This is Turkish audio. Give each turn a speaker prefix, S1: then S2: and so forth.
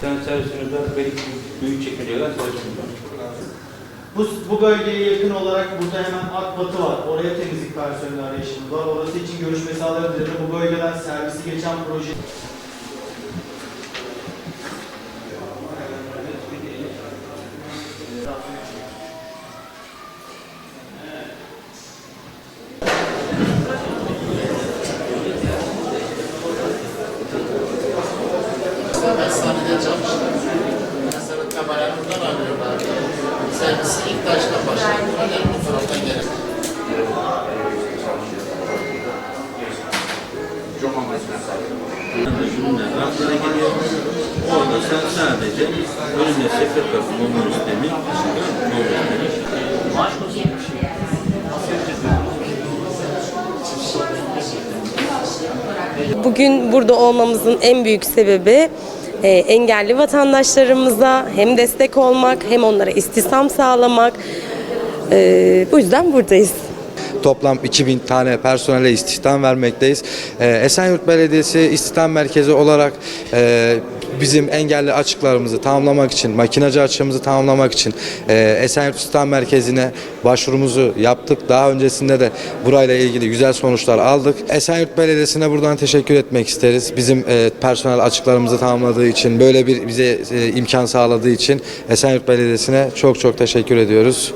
S1: tane servisimiz var. Beylikdüzü büyük çekmeceler servisimiz var.
S2: Bu, bu bölgeye yakın olarak burada hemen Akbatı var. Oraya temizlik personeli arayışımız var. Orası için görüşme sağlayabiliriz. Bu bölgeden servisi geçen proje...
S3: Ben sahnede çalıştım. Mesela kamerayı buradan alıyorlar. Servisi ilk baştan başladılar. Yani bu taraftan gelip.
S1: Orada sen sadece önünde sefer kapı sistemi, normal sistemi.
S4: Bugün burada olmamızın en büyük sebebi e, engelli vatandaşlarımıza hem destek olmak hem onlara istihdam sağlamak. E, bu yüzden buradayız.
S5: Toplam 2000 tane personele istihdam vermekteyiz. Ee, Esenyurt Belediyesi istihdam merkezi olarak e, bizim engelli açıklarımızı tamamlamak için, makinacı açığımızı tamamlamak için e, Esenyurt İstihdam Merkezi'ne başvurumuzu yaptık. Daha öncesinde de burayla ilgili güzel sonuçlar aldık. Esenyurt Belediyesi'ne buradan teşekkür etmek isteriz. Bizim e, personel açıklarımızı tamamladığı için, böyle bir bize e, imkan sağladığı için Esenyurt Belediyesi'ne çok çok teşekkür ediyoruz.